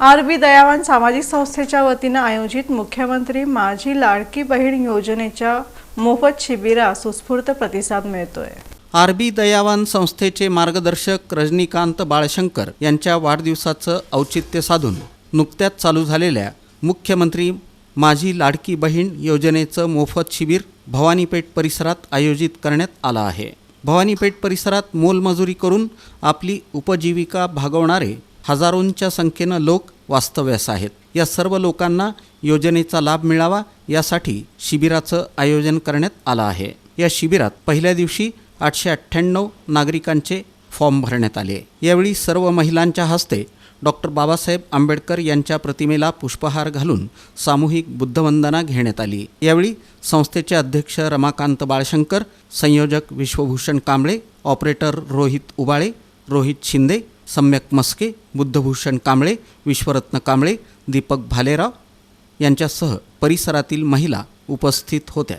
RB दयावान सामाजिक संस्थेच्या वतीनं आयोजित मुख्यमंत्री माझी लाडकी बहीण योजनेच्या मोफत शिबिरास सुस्फूर्त प्रतिसाद मिळतोय. आरबी दयावान संस्थेचे मार्गदर्शक रजनीकांत बाळशंकर यांच्या वाढदिवसाचं औचित्य साधून नुकत्याच चालू झालेल्या मुख्यमंत्री माझी लाडकी बहीण योजनेचं मोफत शिबिर भवानीपेठ परिसरात आयोजित करण्यात आलं आहे. भवानीपेठ परिसरात मोलमजुरी करून आपली उपजीविका भागवणारे हजारोंच्या संख्येनं लोक वास्तव्यास आहेत. या सर्व लोकांना योजनेचा लाभ मिळावा यासाठी शिबिराचं आयोजन करण्यात आलं आहे. या शिबिरात पहिल्या दिवशी आठशे अठ्ठ्याण्णव नागरिकांचे फॉर्म भरण्यात आले. यावेळी सर्व महिलांच्या हस्ते डॉक्टर बाबासाहेब आंबेडकर यांच्या प्रतिमेला पुष्पहार घालून सामूहिक बुद्धवंदना घेण्यात आली. यावेळी संस्थेचे अध्यक्ष रमाकांत बाळशंकर संयोजक विश्वभूषण कांबळे ऑपरेटर रोहित उबाळे रोहित शिंदे सम्यक मस्के बुद्धभूषण कांबळे विश्वरत्न कांबळे दीपक भालेराव यांच्यासह परिसरातील महिला उपस्थित होत्या.